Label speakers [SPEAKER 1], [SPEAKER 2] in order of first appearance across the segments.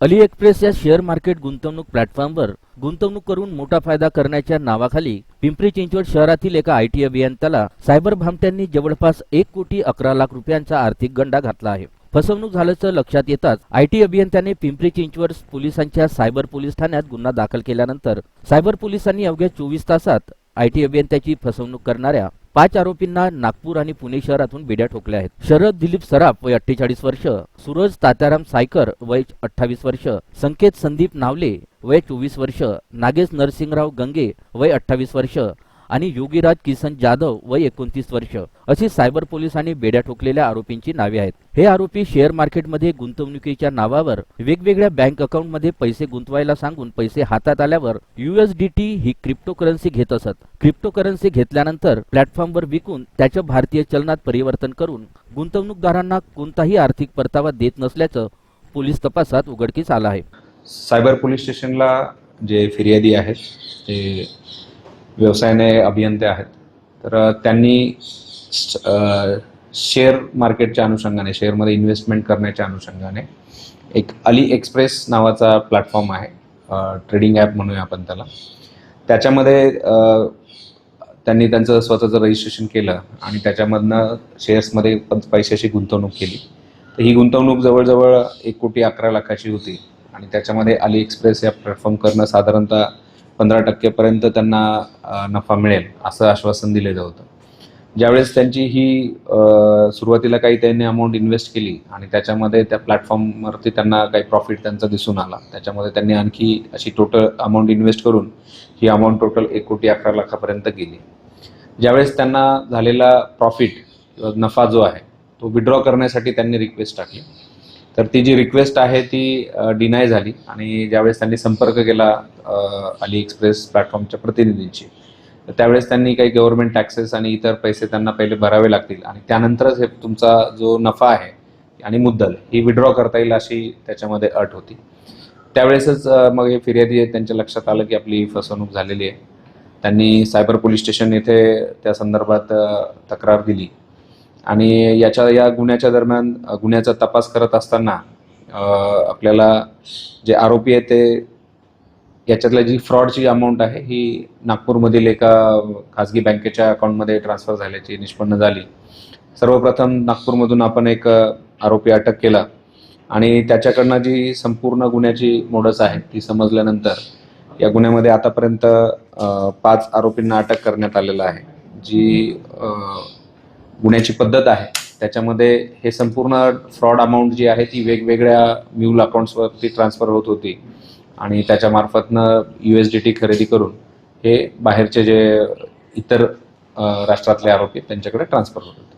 [SPEAKER 1] Ali express या share market गुंतवणूक प्लॅटफॉर्मवर गुंतवणूक करून मोठा फायदा करण्याच्या नावाखाली पिंपरी चिंचवड शहरातील एका आयटी अभियंत्याला सायबर भामट्यांनी जवळपास एक कोटी अकरा लाख रुपयांचा आर्थिक गंडा घातला आहे. फसवणूक झाल्याचं लक्षात येताच आयटी अभियंत्याने पिंपरी चिंचवड पोलिसांच्या सायबर पोलीस ठाण्यात गुन्हा दाखल केल्यानंतर सायबर पोलिसांनी अवघ्या चोवीस तासात आयटी अभियंत्याची फसवणूक करणाऱ्या पाच आरोपींना नागपूर आणि पुणे शहरातून बेड्या ठोकल्या आहेत. शरद दिलीप सराफ वय अठ्ठेचाळीस वर्ष सूरज तात्याराम सायकर वय अठ्ठावीस वर्ष संकेत संदीप नावले वय चोवीस वर्ष नागेश नरसिंगराव गंगे वय अठ्ठावीस वर्ष आणि योगीराज किसन जाधव वय एकोणतीस वर्ष. अशी सायबर पोलिसांनी बेड्या ठोकलेल्या आरोपींची नावे आहेत. हे आरोपी शेअर मार्केटमध्ये गुंतवणुकीच्या नावावर वेगवेगळ्या बँक अकाउंटमध्ये पैसे गुंतवायला सांगून पैसे हातात आल्यावर युएसडीटी ही क्रिप्टोकरन्सी घेत असत. क्रिप्टोकरन्सी घेतल्यानंतर प्लॅटफॉर्मवर विकून त्याचं भारतीय चलनात परिवर्तन करून गुंतवणूकदारांना कोणताही आर्थिक परतावा देत नसल्याचं पोलीस तपासात उघडकीस आलं आहे.
[SPEAKER 2] सायबर पोलीस स्टेशनला जे फिर्यादी आहेत ते व्यवसायाने अभियंते आहेत. तर त्यांनी शेअर मार्केटच्या अनुषंगाने शेअरमध्ये इन्व्हेस्टमेंट करण्याच्या अनुषंगाने एक अली एक्सप्रेस नावाचा प्लॅटफॉर्म आहे. ट्रेडिंग ॲप म्हणूया आपण त्याला. त्याच्यामध्ये त्यांनी त्यांचं स्वतःचं रजिस्ट्रेशन केलं आणि त्याच्यामधनं शेअर्समध्ये प- पैशाची गुंतवणूक केली. तर ही गुंतवणूक जवळजवळ एक कोटी अकरा लाखाची होती आणि त्याच्यामध्ये अली एक्सप्रेस या प्लॅटफॉर्म करणं साधारणतः पंधरा टक्केपर्यंत त्यांना नफा मिळेल असं आश्वासन दिलेलं होतं. ज्यावेळेस त्यांची ही सुरुवातीला काही त्यांनी अमाऊंट इन्व्हेस्ट केली आणि त्याच्यामध्ये त्या प्लॅटफॉर्मवरती त्यांना काही प्रॉफिट त्यांचा दिसून आला त्याच्यामध्ये त्यांनी आणखी अशी टोटल अमाऊंट इन्व्हेस्ट करून ही अमाऊंट टोटल एक कोटी अकरा लाखापर्यंत गेली. ज्यावेळेस त्यांना झालेला प्रॉफिट किंवा नफा जो आहे तो विड्रॉ करण्यासाठी त्यांनी रिक्वेस्ट टाकली. तर ती जी रिक्वेस्ट आहे ती डिनाय झाली आणि ज्यावेळेस त्यांनी संपर्क केला अली एक्सप्रेस प्लॅटफॉर्मच्या प्रतिनिधींशी तर त्यावेळेस त्यांनी काही गव्हर्नमेंट टॅक्सेस आणि इतर पैसे त्यांना पहिले भरावे लागतील आणि त्यानंतरच हे तुमचा जो नफा आहे आणि मुद्दल ही विड्रॉ करता येईल अशी त्याच्यामध्ये अट होती. त्यावेळेसच मग हे फिर्यादी त्यांच्या लक्षात आलं की आपली फसवणूक झालेली आहे. त्यांनी सायबर पोलीस स्टेशन येथे त्या संदर्भात तक्रार दिली. आणि याच्या या गुन्ह्याच्या दरम्यान गुन्ह्याचा तपास करत असताना आपल्याला जे आरोपी आहेत ते याच्यातल्या जी फ्रॉडची अमाऊंट आहे ही नागपूरमधील एका खाजगी बँकेच्या अकाउंटमध्ये ट्रान्सफर झाल्याची निष्पन्न झाली. सर्वप्रथम नागपूरमधून आपण एक आरोपी अटक केला आणि त्याच्याकडनं जी संपूर्ण गुन्ह्याची मोडस आहे ती समजल्यानंतर या गुन्ह्यामध्ये आतापर्यंत पाच आरोपींना अटक करण्यात आलेलं आहे जी गुन्ह्याची पद्धत आहे. त्याच्यामध्ये हे संपूर्ण फ्रॉड अमाऊंट जी आहे ती वेगवेगळ्या म्यूल अकाउंट्सवरती ट्रान्सफर होत होती. आणि त्याच्यामार्फतनं यू एस डी टी खरेदी करून हे बाहेरचे जे इतर राष्ट्रातले आरोपी आहेत त्यांच्याकडे ट्रान्सफर होत होते.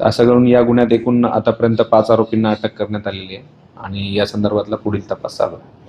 [SPEAKER 2] तर असं करून या गुन्ह्यात एकूण आतापर्यंत पाच आरोपींना अटक करण्यात आलेली आहे. आणि या संदर्भातला पुढील तपास चालू आहे.